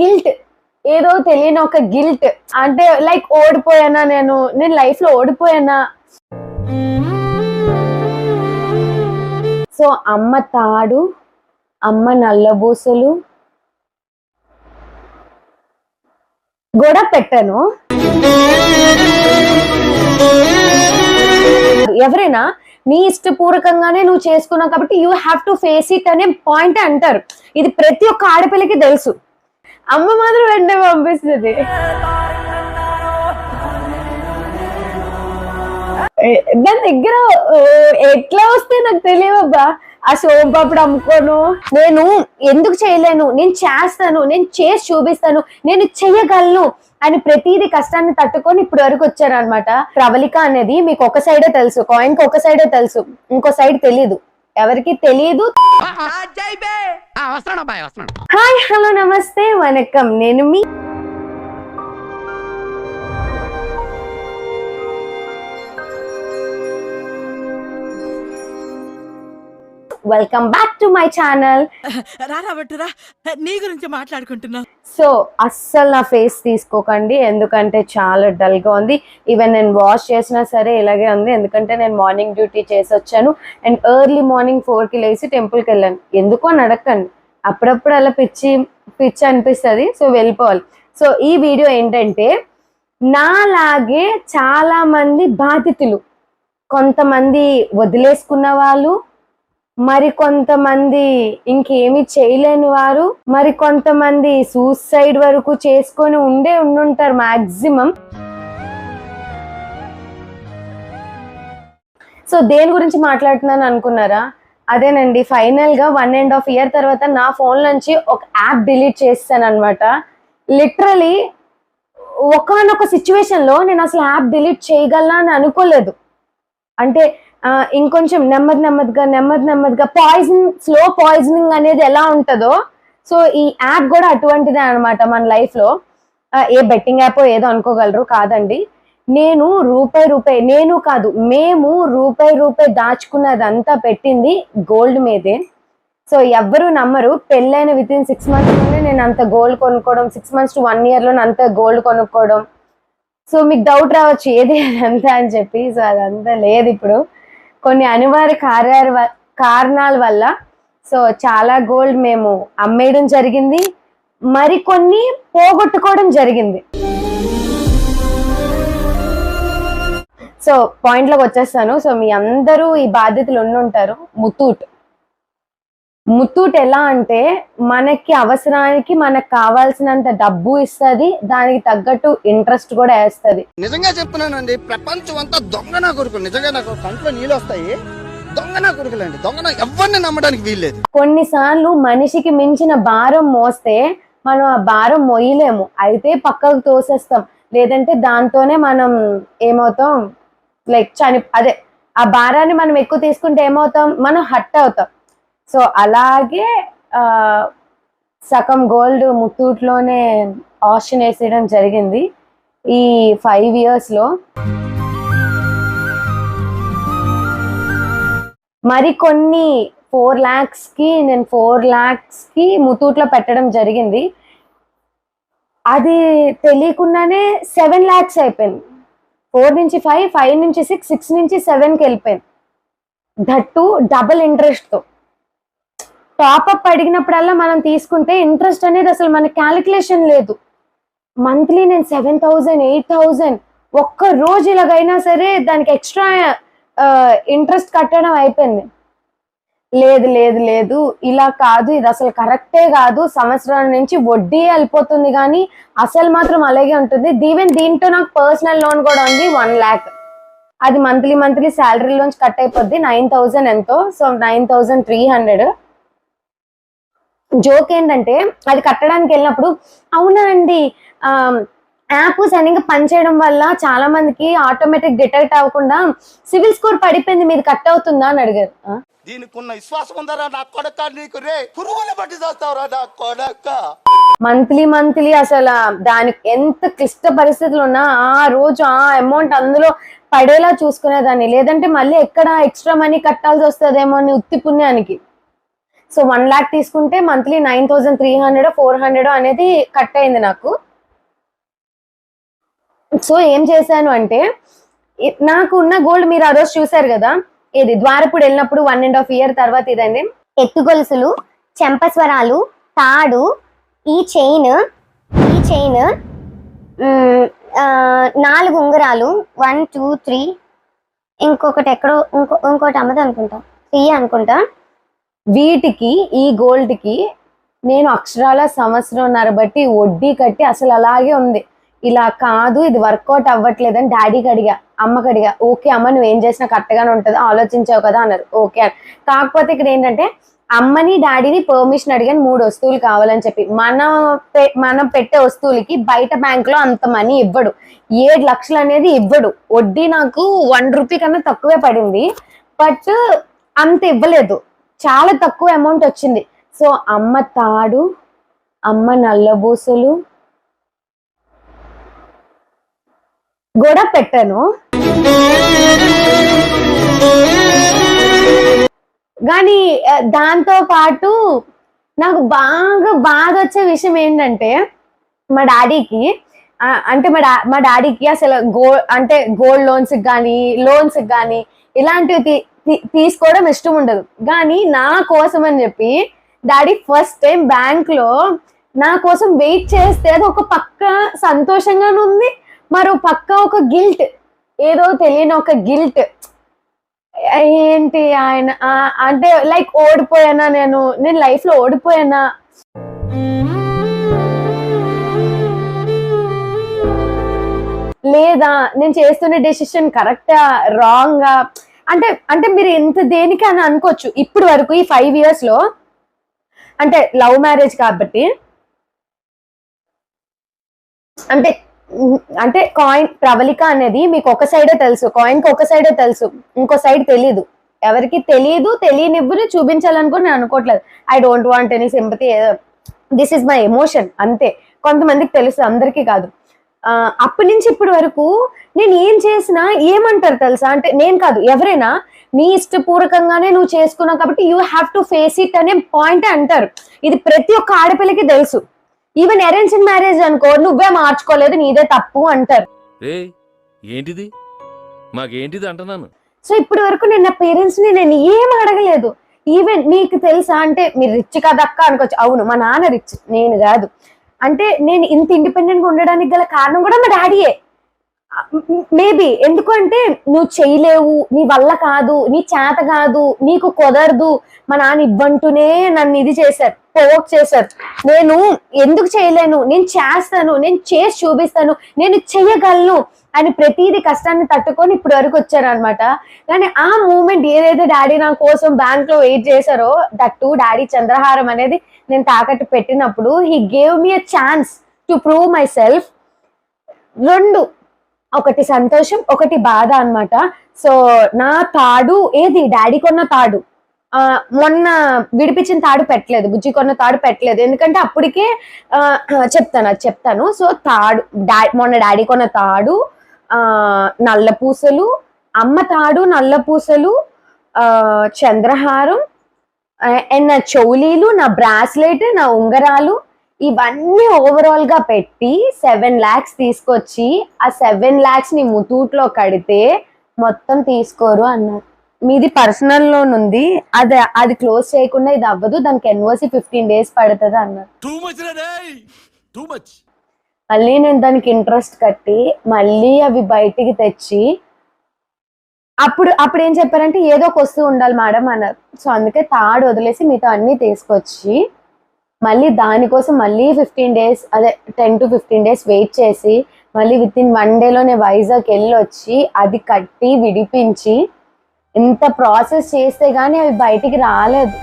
Guilt ఏదో తెలియని ఒక గిల్ట్ అంటే లైక్ ఓడిపోయానా నేను? నేను లైఫ్లో ఓడిపోయానా? సో అమ్మ తాడు అమ్మ నల్లబూసలు. గొడవ పెట్టాను. ఎవరైనా నీ ఇష్టపూర్వకంగానే నువ్వు చేసుకున్నావు కాబట్టి you have to face it అనే పాయింట్ అంటారు. ఇది ప్రతి ఒక్క ఆడపిల్లకి తెలుసు. అమ్మ మాత్రం వెంటనే పంపిస్తుంది. దాని దగ్గర ఎట్లా వస్తే నాకు తెలియబ్బా ఆ సోంపాపుడు అమ్ముకోను. నేను ఎందుకు చేయలేను? నేను చేస్తాను. నేను చేసి చూపిస్తాను. నేను చెయ్యగలను అని ప్రతిదీ కష్టాన్ని తట్టుకొని ఇప్పుడు వరకు వచ్చారనమాట ప్రవళిక అనేది మీకు ఒక సైడే తెలుసు. కాయిన్కి ఒక సైడే తెలుసు. ఇంకో సైడ్ తెలియదు ఎవరికి తెలియదు హాయ్ హలో నమస్తే వనకం. నేను మీ welcome back to my channel నీ గురించి మాట్లాడుకుంటున్నాం సో అస్సలు నా ఫేస్ తీసుకోకండి. ఎందుకంటే చాలా డల్గా ఉంది. ఈవెన్ నేను వాష్ చేసినా సరే ఇలాగే ఉంది. ఎందుకంటే నేను మార్నింగ్ డ్యూటీ చేసి వచ్చాను అండ్ ఎర్లీ మార్నింగ్ ఫోర్కి లేచి టెంపుల్కి వెళ్ళాను. ఎందుకో అని అడగండి అప్పుడప్పుడు అలా పిచ్చి పిచ్చి అనిపిస్తుంది. సో వెళ్ళిపోవాలి. సో ఈ వీడియో ఏంటంటే నాలాగే చాలా మంది బాధితులు కొంతమంది వదిలేసుకున్న వాళ్ళు మరి కొంతమంది ఇంకేమి చేయలేని వారు మరి కొంతమంది సూసైడ్ వరకు చేసుకొని ఉండే ఉండుంటారు మాక్సిమం సో దేని గురించి మాట్లాడుతున్నాను అనుకున్నారా? అదేనండి ఫైనల్గా వన్ అండ్ హాఫ్ ఇయర్ తర్వాత నా ఫోన్ నుంచి ఒక యాప్ డిలీట్ చేస్తాను అనమాట లిటరలీ ఒకనొక సిచ్యువేషన్లో నేను అసలు యాప్ డిలీట్ చేయగలనా అని అనుకోలేదు. అంటే ఇంకొంచెం నెమ్మది నెమ్మదిగా నెమ్మది నెమ్మదిగా పాయిజన్ స్లో పాయిజనింగ్ అనేది ఎలా ఉంటుందో సో ఈ యాప్ కూడా అటువంటిదే అనమాట మన లైఫ్లో ఏ బెట్టింగ్ యాప్ ఏదో అనుకోగలరు కాదండి. నేను రూపాయి రూపాయి నేను కాదు మేము రూపాయి రూపాయి దాచుకున్నదంతా పెట్టింది గోల్డ్ మీదే. సో ఎవ్వరూ నమ్మరు పెళ్ళైన విత్ ఇన్ సిక్స్ మంత్స్లోనే నేను అంత గోల్డ్ కొనుక్కోవడం సిక్స్ మంత్స్ టు వన్ ఇయర్లోనే అంత గోల్డ్ కొనుక్కోవడం. సో మీకు డౌట్ రావచ్చు ఏది అదంతా అని చెప్పి సో అదంతా లేదు ఇప్పుడు. కొన్ని అనివార్య కార్యాల కారణాల వల్ల సో చాలా గోల్డ్ మేము అమ్మేయడం జరిగింది. మరికొన్ని పోగొట్టుకోవడం జరిగింది. సో పాయింట్లోకి వచ్చేస్తాను. సో మీ అందరూ ఈ బాధ్యతలు ఉండుంటారు. ముతూట్ ముత్తూట్ ఎలా అంటే మనకి అవసరానికి మనకు కావాల్సినంత డబ్బు ఇస్తుంది దానికి తగ్గట్టు ఇంట్రెస్ట్ కూడా వేస్తుంది. నిజంగా చెప్తున్నానండి ప్రపంచం అంతా దొంగ నా కొడుకులు. నిజంగా నాకు కంట్లో నీళ్ళు వస్తాయి. దొంగ నా కొడుకులండి. దొంగ ఎవరిని నమ్మడానికి వీల్లేదు. కొన్నిసార్లు మనిషికి మించిన భారం మోస్తే మనం ఆ భారం మొయ్యలేము. అయితే పక్కకు తోసేస్తాం. లేదంటే దాంతోనే మనం ఏమవుతాం? లైక్ చని అదే ఆ భారాన్ని మనం ఎక్కువ తీసుకుంటే ఏమవుతాం? మనం హట్ అవుతాం. సో అలాగే సగం గోల్డ్ ముత్తూట్లోనే ఆప్షన్ వేసేయడం జరిగింది ఈ ఫైవ్ ఇయర్స్లో. మరికొన్ని ఫోర్ ల్యాక్స్కి నేను ఫోర్ ల్యాక్స్కి ముత్తూట్లో పెట్టడం జరిగింది. అది తెలియకుండానే సెవెన్ ల్యాక్స్ అయిపోయింది. ఫోర్ నుంచి ఫైవ్ ఫైవ్ నుంచి సిక్స్ సిక్స్ నుంచి సెవెన్కి వెళ్ళిపోయింది. దట్టు డబుల్ ఇంట్రెస్ట్తో. టాప్అప్ అడిగినప్పుడల్లా మనం తీసుకుంటే ఇంట్రెస్ట్ అనేది అసలు మన క్యాలిక్యులేషన్ లేదు. మంత్లీ నేను సెవెన్ థౌజండ్ ఎయిట్ థౌజండ్ ఒక్క రోజు ఇలాగైనా సరే దానికి ఎక్స్ట్రా ఇంట్రెస్ట్ కట్టడం అయిపోయింది. లేదు లేదు లేదు ఇలా కాదు ఇది అసలు కరెక్టే కాదు సంవత్సరాల నుంచి వడ్డీ వెళ్ళిపోతుంది కానీ అసలు మాత్రం అలాగే ఉంటుంది. దీవెన్ దీంతో నాకు పర్సనల్ లోన్ కూడా ఉంది వన్ ల్యాక్ అది మంత్లీ మంత్లీ శాలరీలోంచి కట్ అయిపోద్ది నైన్ థౌజండ్ ఎంతో so nine thousand three hundred joke ఏంటంటే అది కట్టడానికి వెళ్ళినప్పుడు అవునా అండి యాప్ సరిగ్గా పనిచేయడం వల్ల చాలా మందికి ఆటోమేటిక్ డిటెక్ట్ అవ్వకుండా సివిల్ స్కోర్ పడిపోయింది మీది కట్ అవుతుందా? అని అడిగారు. ఆ? దీనికి ఉన్న విశ్వాసం ఉందరా నా కొడక నీకు రే? పురుగుల బట్టి చేస్తావురా నా కొడక? మంత్లీ మంత్లీ అసలు దానికి ఎంత క్లిష్ట పరిస్థితులు ఉన్నా ఆ రోజు ఆ అమౌంట్ అందులో పడేలా చూసుకునేదాన్ని. లేదంటే మళ్ళీ ఎక్కడ ఎక్స్ట్రా మనీ కట్టాల్సి వస్తుందేమో అని ఉత్తి పుణ్యానికి. సో వన్ ల్యాక్ తీసుకుంటే monthly nine thousand three hundred four hundred అనేది కట్ అయింది నాకు. సో ఏం చేశాను అంటే నాకు ఉన్న గోల్డ్ మీరు ఆ రోజు చూసారు కదా ఇది ద్వారపుడు వెళ్ళినప్పుడు వన్ అండ్ హాఫ్ ఇయర్ తర్వాత ఇదండి. ఎత్తు గొలుసులు చెంపస్వరాలు తాడు ఈ చైన్ ఈ చైన్ నాలుగు ఉంగరాలు వన్ టూ త్రీ ఇంకొకటి ఎక్కడో ఇంకో ఇంకోటి అమ్మది అనుకుంటా త్రీ అనుకుంటా. వీటికి ఈ గోల్డ్కి నేను అక్షరాల సంవత్సరంన్నర బట్టి వడ్డీ కట్టి అసలు అలాగే ఉంది. ఇలా కాదు ఇది వర్కౌట్ అవ్వట్లేదని డాడీకి అడిగా అమ్మకి అడిగా ఓకే అమ్మ నువ్వు ఏం చేసినా కరెక్ట్గానే ఉంటుంది ఆలోచించావు కదా అన్నారు. ఓకే అని. కాకపోతే ఇక్కడ ఏంటంటే అమ్మని డాడీని పర్మిషన్ అడిగాను మూడు వస్తువులు కావాలని చెప్పి. మనం మనం పెట్టే వస్తువులకి బయట బ్యాంక్లో అంత మనీ ఇవ్వడు. ఏడు లక్షలు అనేది ఇవ్వడు. వడ్డీ నాకు వన్ రూపీ కన్నా తక్కువే పడింది. బట్ అంత ఇవ్వలేదు. చాలా తక్కువ అమౌంట్ వచ్చింది. సో అమ్మ తాడు అమ్మ నల్లబూసలు కూడా పెట్టాను. కానీ దాంతో పాటు నాకు బాగా బాధ వచ్చే విషయం ఏంటంటే మా డాడీకి అంటే మా డా మా డాడీకి అసలు గోల్డ్ అంటే గోల్డ్ లోన్స్ కానీ లోన్స్ కానీ ఇలాంటివి తీ- తీ- తీసుకోవడం ఇష్టం ఉండదు. కానీ నా కోసం అని చెప్పి డాడీ ఫస్ట్ టైం బ్యాంక్లో నా కోసం వెయిట్ చేస్తే అది ఒక పక్క సంతోషంగానే ఉంది మరో పక్క ఒక గిల్ట్ ఏదో తెలియని ఒక గిల్ట్. ఏంటి ఆయన? అంటే లైక్ ఓడిపోయానా నేను? నేను లైఫ్లో ఓడిపోయానా? లేదా నేను చేస్తున్న డెసిషన్ కరెక్టా రాంగా అంటే అంటే మీరు ఎంత దేనికి అని అనుకోవచ్చు. ఇప్పుడు వరకు ఈ ఫైవ్ ఇయర్స్లో అంటే లవ్ మ్యారేజ్ కాబట్టి అంటే అంటే కాయిన్ ప్రవళిక అనేది మీకు ఒక సైడే తెలుసు. కాయిన్కి ఒక సైడే తెలుసు. ఇంకో సైడ్ తెలియదు ఎవరికి తెలియదు తెలియనివ్వని చూపించాలనుకో నేను అనుకోవట్లేదు. I don't want any sympathy this is my emotion అంతే. కొంతమందికి తెలుసు అందరికీ కాదు. అప్పటి నుంచి ఇప్పటి వరకు నేను ఏం చేసినా ఏమంటారు తెలుసా? అంటే నేను కాదు ఎవరైనా నీ ఇష్టపూర్వకంగానే నువ్వు చేసుకున్నావు కాబట్టి you have to face it అనే పాయింట్ అంటారు. ఇది ప్రతి ఒక్క ఆడపిల్లకి తెలుసు. ఈవెన్ అరేంజ్ మ్యారేజ్ అనుకో నువ్వే మార్చుకోలేదు నీదే తప్పు అంటారు. ఏంటిది? మాకేంటిది అంటున్నాను? సో ఇప్పటి వరకు నేను నా పేరెంట్స్ని నేను ఏం అడగలేదు. ఈవెన్ నీకు తెలుసా అంటే మీరు రిచ్ కదక్క అనుకోవచ్చు. అవును మా నాన్న రిచ్ నేను కాదు. అంటే నేను ఇంత ఇండిపెండెంట్గా ఉండడానికి గల కారణం కూడా మా డాడీయే మేబీ ఎందుకు అంటే నువ్వు చేయలేవు నీ వల్ల కాదు నీ చేత కాదు నీకు కుదరదు. మా నాన్న ఇవ్వంటూనే నన్ను ఇది చేశారు పోక్ చేశారు. నేను ఎందుకు చేయలేను? నేను చేస్తాను నేను చేసి చూపిస్తాను నేను చెయ్యగలను. అని ప్రతిదీ కష్టాన్ని తట్టుకొని ఇప్పుడు వరకు వచ్చారు అనమాట కానీ ఆ మూమెంట్ ఏదైతే డాడీ నా కోసం బ్యాంక్లో వెయిట్ చేశారో దట్టు డాడీ చంద్రహారం అనేది నేను తాకట్టు పెట్టినప్పుడు he gave me a chance to prove myself రెండు ఒకటి సంతోషం ఒకటి బాధ అనమాట సో నా తాడు ఏది? డాడీ కొన్న తాడు. మొన్న విడిపించిన తాడు పెట్టలేదు బుజ్జి కొన్న తాడు పెట్టలేదు. ఎందుకంటే అప్పటికే చెప్తాను అది చెప్తాను. సో తాడు డా మొన్న డాడీ కొన్న తాడు నల్ల పూసలు అమ్మ తాడు నల్ల పూసలు చంద్రహారం అండ్ నా చౌలీలు నా బ్రాస్లెట్ నా ఉంగరాలు ఇవన్నీ ఓవరాల్గా పెట్టి సెవెన్ లాక్స్ తీసుకొచ్చి ఆ సెవెన్ ల్యాక్స్ని ముతూట్లో కడితే మొత్తం తీసుకోరు అన్నారు. మీది పర్సనల్ లోన్ ఉంది. అది అది క్లోజ్ చేయకుండా ఇది అవ్వదు. దానికి ఎన్ఓసి ఫిఫ్టీన్ డేస్ పడుతుంది అన్నారు. మళ్ళీ నేను దానికి ఇంట్రెస్ట్ కట్టి మళ్ళీ అవి బయటికి తెచ్చి అప్పుడు అప్పుడు ఏం చెప్పారంటే ఏదో ఒక వస్తువు ఉండాలి మేడం అన్నారు. సో అందుకే తాడు వదిలేసి మీతో అన్ని తీసుకొచ్చి మళ్ళీ దానికోసం మళ్ళీ ఫిఫ్టీన్ డేస్ అదే ten to fifteen days wait చేసి మళ్ళీ విత్ ఇన్ వన్ డేలోనే వైజాగ్ వెళ్ళి వచ్చి అది కట్టి విడిపించి ఇంత ప్రాసెస్ చేస్తే కానీ అవి బయటికి రాలేదు.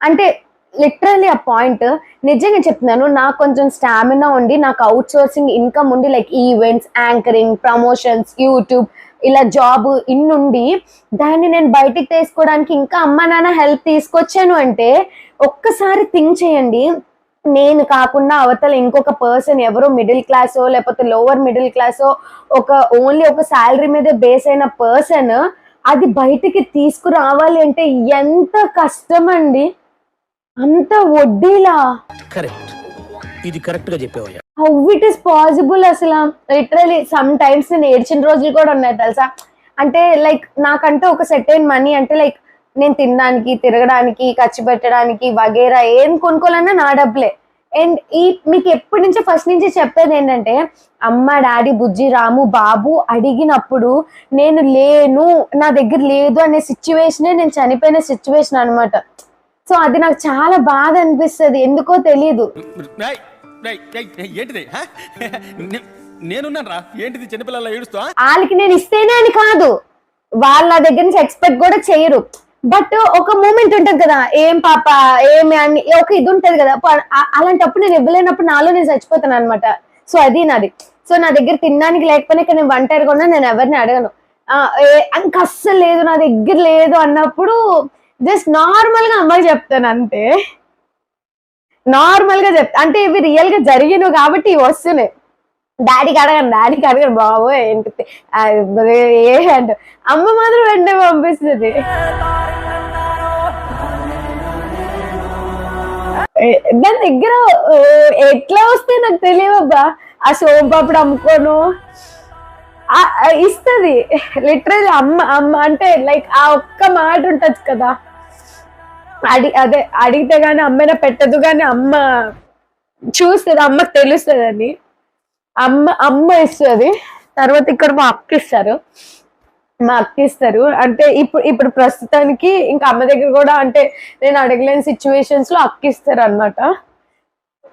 అంటే లిటరలీ ఆ పాయింట్ నిజంగా చెప్తున్నాను నాకు కొంచెం స్టామినా ఉండి నాకు అవుట్ సోర్సింగ్ ఇన్కమ్ ఉండి like events anchoring promotions YouTube ఇలా జాబ్ ఇన్నుండి దాన్ని నేను బయటికి తీసుకోవడానికి ఇంకా అమ్మ నాన్న హెల్ప్ తీసుకొచ్చాను అంటే ఒక్కసారి థింక్ చేయండి. నేను కాకుండా అవతల ఇంకొక పర్సన్ ఎవరో మిడిల్ క్లాసో లేకపోతే లోవర్ మిడిల్ క్లాసో ఒక ఓన్లీ ఒక శాలరీ మీద బేస్ అయిన పర్సన్ అది బయటికి తీసుకురావాలి అంటే ఎంత కష్టం అండి అంత వడ్డీలా? కరెక్ట్ ఇది కరెక్ట్గా చెప్పావయ్యా. హౌ ఇట్ ఇస్ పాసిబుల్ అసలు? లిటరలీ సమ్ టైమ్స్ నేను ఏడ్చిన రోజులు కూడా ఉన్నాయి తెలుసా? అంటే లైక్ నాకంటే ఒక సెట్ అయిన మనీ అంటే లైక్ నేను తినడానికి తిరగడానికి ఖర్చు పెట్టడానికి వగేరా ఏం కొనుక్కోవాలన్నా నా డబ్బులే. అండ్ ఈ మీకు ఎప్పటి నుంచో ఫస్ట్ నుంచి చెప్పేది ఏంటంటే అమ్మ డాడీ బుజ్జి రాము బాబు అడిగినప్పుడు నేను లేను నా దగ్గర లేదు అనే సిచ్యువేషనే నేను చనిపోయిన సిచ్యువేషన్ అన్నమాట. సో అది నాకు చాలా బాధ అనిపిస్తుంది. ఎందుకో తెలియదు వాళ్ళకి నేను ఇస్తేనే అని కాదు. వాళ్ళ దగ్గర నుంచి ఎక్స్పెక్ట్ కూడా చేయరు. బట్ ఒక మూమెంట్ ఉంటది కదా. ఏం పాప ఏమి అని ఒక ఇది ఉంటది కదా. అలాంటప్పుడు నేను ఇవ్వలేనప్పుడు నాలో నేను చచ్చిపోతాను అనమాట సో అది నాది. సో నా దగ్గర తినడానికి లేకపోయినా ఇక్కడ నేను వంట కూడా నేను ఎవరిని అడగను. ఇంక అస్సలు లేదు నా దగ్గర లేదు అన్నప్పుడు జస్ట్ నార్మల్గా అమ్మకి చెప్తాను అంతే. నార్మల్గా చెప్తా అంటే ఇవి రియల్గా జరిగినవి కాబట్టి ఇవి వస్తున్నాయి. డాడీకి అడగను డాడీకి అడగను బాబు ఏంటి ఏ అంట. అమ్మ మాత్రం వెంటనే పంపిస్తుంది. దాని దగ్గర ఓ, ఎట్లా వస్తే నాకు తెలియవబ్బా ఆ సోంపాపుడు అమ్ముకోను. ఆ- ఆ లిటరల్ అమ్మ అమ్మ అంటే లైక్ ఆ ఒక్క మాట ఉంటుంది కదా. అడి అదే అడిగితే గానీ అమ్మైనా పెట్టదు కానీ అమ్మ చూస్తుంది అమ్మకి తెలుస్తుంది అని అమ్మ అమ్మ ఇస్తుంది. తర్వాత ఇక్కడ మా అక్క ఇస్తారు. మా అక్క ఇస్తారు. అంటే ఇప్పుడు ఇప్పుడు ప్రస్తుతానికి ఇంకా అమ్మ దగ్గర కూడా అంటే నేను అడగలేని సిచ్యువేషన్స్లో అక్క ఇస్తారు అనమాట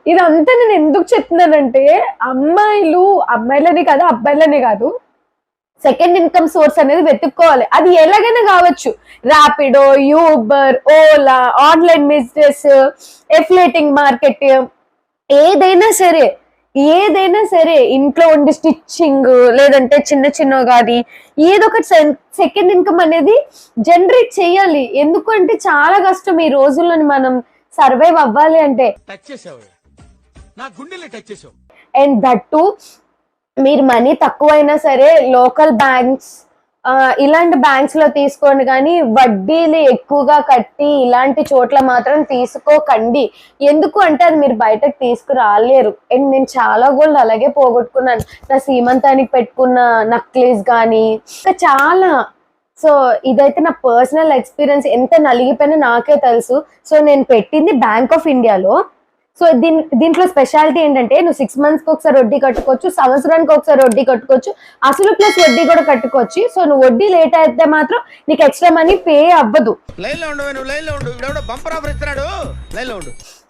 ఇదంతా నేను ఎందుకు చెప్తున్నానంటే అమ్మాయిలు అమ్మాయిలనే కాదు అబ్బాయిలనే కాదు. సెకండ్ ఇన్కమ్ సోర్స్ అనేది వెతుక్కోవాలి. అది ఎలాగైనా కావచ్చు. Rapido Uber Ola online business affiliating market ఏదైనా సరే ఏదైనా సరే ఇంట్లో ఉండి స్టిచ్చింగ్ లేదంటే చిన్న చిన్న కానీ ఏదో ఒకటి సెకండ్ ఇన్కమ్ అనేది జనరేట్ చేయాలి. ఎందుకంటే చాలా కష్టం ఈ రోజుల్లో మనం సర్వైవ్ అవ్వాలి అంటే. టచ్ చేసావు. నా మీరు మనీ తక్కువైనా సరే లోకల్ బ్యాంక్స్ ఇలాంటి బ్యాంక్స్లో తీసుకోండి. కానీ వడ్డీలు ఎక్కువగా కట్టి ఇలాంటి చోట్ల మాత్రం తీసుకోకండి. ఎందుకు అంటే అది మీరు బయటకు తీసుకురాలేరు. అండ్ నేను చాలా గోల్డ్ అలాగే పోగొట్టుకున్నాను. నా సీమంతానికి పెట్టుకున్న నక్లీస్ కానీ ఇంకా చాలా. సో ఇదైతే నా పర్సనల్ ఎక్స్పీరియన్స్. ఎంత నలిగిపోయినా నాకే తెలుసు. సో నేను పెట్టింది బ్యాంక్ ఆఫ్ ఇండియాలో. సో దీని దీంట్లో స్పెషాలిటీ ఏంటంటే నువ్వు సిక్స్ మంత్స్కి ఒకసారి వడ్డీ కట్టుకోవచ్చు సంవత్సరానికి ఒకసారి వడ్డీ కట్టుకోవచ్చు అసలు ప్లస్ వడ్డీ కూడా కట్టుకోవచ్చు. సో నువ్వు వడ్డీ లేట్ అయితే మాత్రం నీకు ఎక్స్ట్రా మనీ పే అవ్వదు.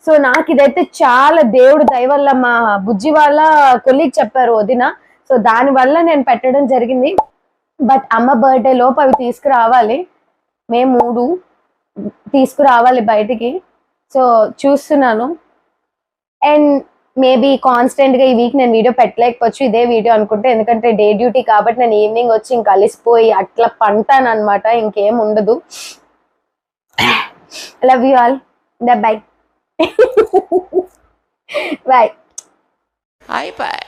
సో నాకు ఇదైతే చాలా దేవుడు దయ వల్ల మా బుజ్జి వాళ్ళ కొలీగ్ చెప్పారు వదిన. సో దాని వల్ల నేను పెట్టడం జరిగింది. బట్ అమ్మ బర్త్డే లోపు అవి తీసుకురావాలి. మే మూడు తీసుకురావాలి బయటికి. సో చూస్తున్నాను. అండ్ మేబీ కాన్స్టెంట్గా ఈ వీక్ నేను వీడియో పెట్టలేకపోవచ్చు ఇదే వీడియో అనుకుంటే. ఎందుకంటే డే డ్యూటీ కాబట్టి నేను ఈవినింగ్ వచ్చి ఇంకా అలిసిపోయి అట్లా పంటాను అనమాట ఇంకేం ఉండదు. Love you all the bye bye bye